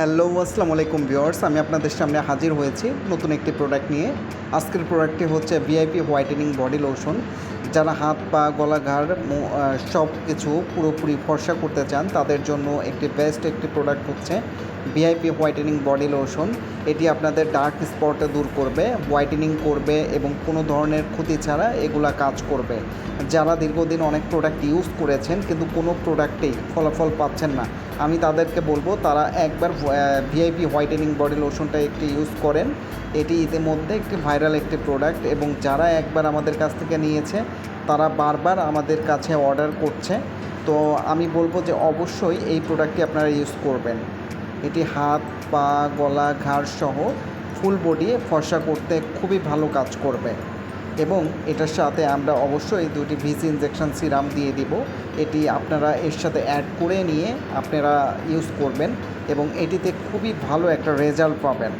Hello, আসসালামু আলাইকুম viewers. আমি আপনাদের সামনে হাজির হয়েছি নতুন একটি প্রোডাক্ট নিয়ে। আজকের প্রোডাক্টটি হচ্ছে ভিআইপি হোয়াইটেনিং বডি লোশন যারা হাত, পা, গলা, ঘাড় সব কিছু পুরোপুরি ফর্সা করতে চান, তাদের জন্য একটি বেস্ট একটি প্রোডাক্ট হচ্ছে ভিআইপি হোয়াইটেনিং বডি লোশন এটি আপনাদের ডার্ক স্পটে দূর করবে হোয়াইটেনিং করবে এবং কোনো ধরনের ক্ষতি ছাড়া এগুলা কাজ করবে। যারা দীর্ঘদিন অনেক প্রোডাক্ট ইউজ করেছেন, কিন্তু কোনো প্রোডাক্টেই ফলাফল পাচ্ছেন না আমি তাদেরকে বলব, তারা একবার ভিআইপি হোয়াইটেনিং বডি লোশনটা একটি ইউজ করেন। এটি ইতিমধ্যে একটি ভাইরাল একটি প্রোডাক্ট এবং যারা একবার আমাদের কাছ থেকে নিয়েছে, তারা বারবার আমাদের কাছে অর্ডার করছে। তো আমি বলব যে অবশ্যই এই প্রোডাক্টটি আপনারা ইউজ করবেন। এটি হাত, পা, গলা ঘাড় সহ ফুল বডি ফর্সা করতে খুবই ভালো কাজ করবে। এবং এটার সাথে আমরা অবশ্যই দুটি ভিজি ইনজেকশন সিরাম দিয়ে দিব। এটি আপনারা এর সাথে অ্যাড করে নিয়ে আপনারা ইউজ করবেন এবং এটিতে খুবই ভালো একটা রেজাল্ট পাবেন।